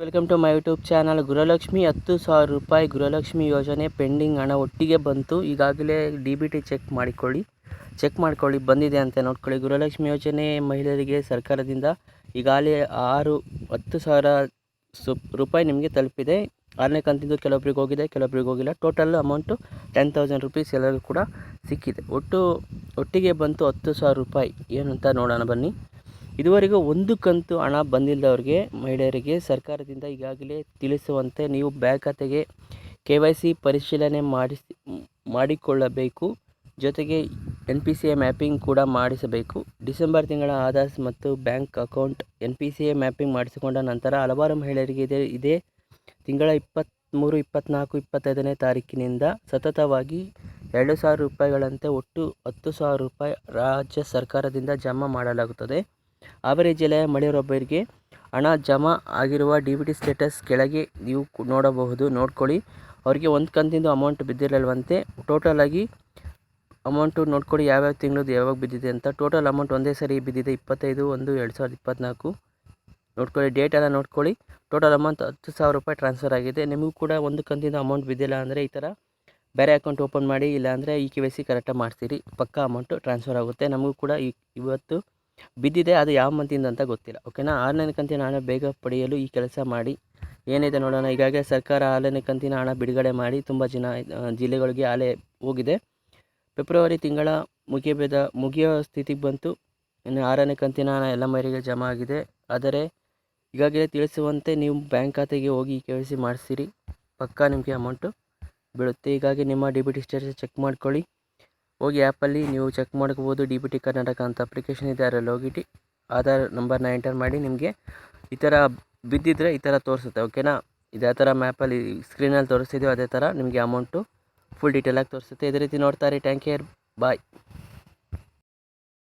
Welcome to my YouTube channel Gruhalakshmi ಹತ್ತು ಸಾವಿರ ರೂಪಾಯಿ ಗೃಹಲಕ್ಷ್ಮಿ ಯೋಜನೆ ಪೆಂಡಿಂಗ್ ಹಣ ಒಟ್ಟಿಗೆ ಬಂತು. ಈಗಾಗಲೇ ಡಿ ಬಿ ಟಿ ಚೆಕ್ ಮಾಡಿಕೊಳ್ಳಿ. ಚೆಕ್ ಮಾಡ್ಕೊಳ್ಳಿ, ಬಂದಿದೆ ಅಂತ ನೋಡ್ಕೊಳ್ಳಿ. ಗೃಹಲಕ್ಷ್ಮಿ ಯೋಜನೆ ಮಹಿಳೆಯರಿಗೆ ಸರ್ಕಾರದಿಂದ ಈಗಾಗಲೇ ಆರು, ಹತ್ತು ಸಾವಿರ ಸು, ರೂಪಾಯಿ ನಿಮಗೆ ತಲುಪಿದೆ. ಆರನೇ ಕಂತಿದ್ದು ಕೆಲವೊಬ್ರಿಗೆ ಹೋಗಿದೆ, ಕೆಲವೊಬ್ರಿಗೆ ಹೋಗಿಲ್ಲ. Total amount ten thousand rupees ಎಲ್ಲರಿಗೂ ಕೂಡ ಸಿಕ್ಕಿದೆ. ಒಟ್ಟು, ಒಟ್ಟಿಗೆ ಬಂತು ಹತ್ತು ಸಾವಿರ ರೂಪಾಯಿ. ಏನು ಅಂತ ನೋಡೋಣ ಬನ್ನಿ. ಇದುವರೆಗೂ ಒಂದು ಕಂತು ಹಣ ಬಂದಿಲ್ಲದವ್ರಿಗೆ, ಮಹಿಳೆಯರಿಗೆ ಸರ್ಕಾರದಿಂದ ಈಗಾಗಲೇ ತಿಳಿಸುವಂತೆ ನೀವು ಬ್ಯಾಂಕ್ ಖಾತೆಗೆ ಕೆ ವೈ ಸಿ ಪರಿಶೀಲನೆ ಮಾಡಿಸಿ, ಮಾಡಿಕೊಳ್ಳಬೇಕು. ಜೊತೆಗೆ N P C A mapping ಕೂಡ ಮಾಡಿಸಬೇಕು. ಡಿಸೆಂಬರ್ ತಿಂಗಳ ಆಧಾರ್ ಮತ್ತು bank account N P C A mapping ಮಾಡಿಸಿಕೊಂಡ ನಂತರ ಹಲವಾರು ಮಹಿಳೆಯರಿಗೆ ಇದೇ ಇದೇ. ತಿಂಗಳ ಇಪ್ಪತ್ತ್ಮೂರು ಇಪ್ಪತ್ತ್ನಾಲ್ಕು ಇಪ್ಪತ್ತೈದನೇ ತಾರೀಕಿನಿಂದ ಸತತವಾಗಿ ಎರಡು ಸಾವಿರ ರೂಪಾಯಿಗಳಂತೆ ಒಟ್ಟು ಹತ್ತು ಸಾವಿರ ರೂಪಾಯಿ ರಾಜ್ಯ ಸರ್ಕಾರದಿಂದ ಜಮಾ ಮಾಡಲಾಗುತ್ತದೆ. ಹಾವೇರಿ ಜಿಲ್ಲೆಯ ಮಹಿಳೆಯರೊಬ್ಬರಿಗೆ ಹಣ ಜಮಾ ಆಗಿರುವ ಡಿ ಬಿ ಟಿ ಸ್ಟೇಟಸ್ ಕೆಳಗೆ ನೀವು ನೋಡಬಹುದು, ನೋಡ್ಕೊಳ್ಳಿ. ಅವರಿಗೆ ಒಂದು ಕಂತಿಂದು ಅಮೌಂಟ್ ಬಿದ್ದಿರಲ್ವಂತೆ. ಟೋಟಲ್ ಆಗಿ ಅಮೌಂಟು ನೋಡ್ಕೊಳ್ಳಿ, ಯಾವ್ಯಾವ ತಿಂಗಳದ್ದು ಯಾವಾಗ ಬಿದ್ದಿದೆ ಅಂತ. ಟೋಟಲ್ ಅಮೌಂಟ್ ಒಂದೇ ಸರಿ ಬಿದ್ದಿದೆ, ಇಪ್ಪತ್ತೈದು, ಒಂದು, ಎರಡು ಸಾವಿರದ ಇಪ್ಪತ್ತ್ನಾಲ್ಕು ನೋಡ್ಕೊಳ್ಳಿ ಡೇಟ್ ಎಲ್ಲ ನೋಡ್ಕೊಳ್ಳಿ. ಟೋಟಲ್ ಅಮೌಂಟ್ ಹತ್ತು ಸಾವಿರ ರೂಪಾಯಿ ಟ್ರಾನ್ಸ್ಫರ್ ಆಗಿದೆ. ನಿಮಗೂ ಕೂಡ ಒಂದು ಕಂತಿಂದ ಅಮೌಂಟ್ ಬಿದ್ದಿಲ್ಲ ಅಂದರೆ ಈ ಥರ ಬೇರೆ ಅಕೌಂಟ್ ಓಪನ್ ಮಾಡಿ, ಇಲ್ಲಾಂದರೆ ಈ ಕೆ ವೈ ಸಿ ಕರೆಕ್ಟಾಗಿ ಮಾಡ್ತೀರಿ. ಪಕ್ಕ ಅಮೌಂಟು ಟ್ರಾನ್ಸ್ಫರ್ ಆಗುತ್ತೆ. ನಮಗೂ ಕೂಡ ಇವತ್ತು ಬಿದ್ದಿದೆ, ಅದು ಯಾವ ಮಂತಿಂದ ಅಂತ ಗೊತ್ತಿಲ್ಲ. ಓಕೆನಾ? ಆರನೇ ಕಂತಿನ ಹಣ ಬೇಗ ಪಡೆಯಲು ಈ ಕೆಲಸ ಮಾಡಿ. ಏನಿದೆ ನೋಡೋಣ. ಈಗಾಗಲೇ ಸರ್ಕಾರ ಆರನೇ ಕಂತಿನ ಹಣ ಬಿಡುಗಡೆ ಮಾಡಿ ತುಂಬ ಜನ ಜಿಲ್ಲೆಗಳಿಗೆ ಆಲೆ ಹೋಗಿದೆ. ಫೆಬ್ರವರಿ ತಿಂಗಳ ಮುಗಿಯಬೇದ, ಮುಗಿಯೋ ಸ್ಥಿತಿಗೆ ಬಂತು. ಇನ್ನು ಆರನೇ ಕಂತಿನ ಹಣ ಎಲ್ಲ ಮೈರಿಗೆ ಜಮಾ ಆಗಿದೆ. ಆದರೆ ಈಗಾಗಲೇ ತಿಳಿಸುವಂತೆ ನೀವು ಬ್ಯಾಂಕ್ ಖಾತೆಗೆ ಹೋಗಿ ಕೆ ವೈ ಸಿ ಮಾಡಿಸಿರಿ. ಪಕ್ಕಾ ನಿಮಗೆ ಅಮೌಂಟು ಬೀಳುತ್ತೆ. ಹೀಗಾಗಿ ನಿಮ್ಮ ಡಿ ಬಿ ಚೆಕ್ ಮಾಡ್ಕೊಳ್ಳಿ. ಹೋಗಿ ಆ್ಯಪಲ್ಲಿ ನೀವು ಚೆಕ್ ಮಾಡ್ಕೋಬೋದು. ಡಿ ಬಿ ಟಿ ಕರ್ನಾಟಕ ಅಂತ ಅಪ್ಲಿಕೇಶನ್ ಇದೆ. ಅದರಲ್ಲಿ ಹೋಗಿಟ್ಟು ಆಧಾರ್ ನಂಬರ್ನ ಎಂಟರ್ ಮಾಡಿ ನಿಮಗೆ ಈ ಥರ ಬಿದ್ದಿದ್ರೆ ಈ ಥರ ತೋರಿಸುತ್ತೆ ಓಕೆನಾ ಇದೇ ಥರ ಮ್ಯಾಪಲ್ಲಿ ಸ್ಕ್ರೀನಲ್ಲಿ ತೋರಿಸ್ತಿದ್ದೀವಿ ಅದೇ ಥರ ನಿಮಗೆ ಅಮೌಂಟು ಫುಲ್ ಡೀಟೇಲಾಗಿ ತೋರಿಸುತ್ತೆ. ಇದೇ ರೀತಿ ನೋಡ್ತಾರೆ ಟ್ಯಾಂಕ್ ಕೇರ್ ಬಾಯ್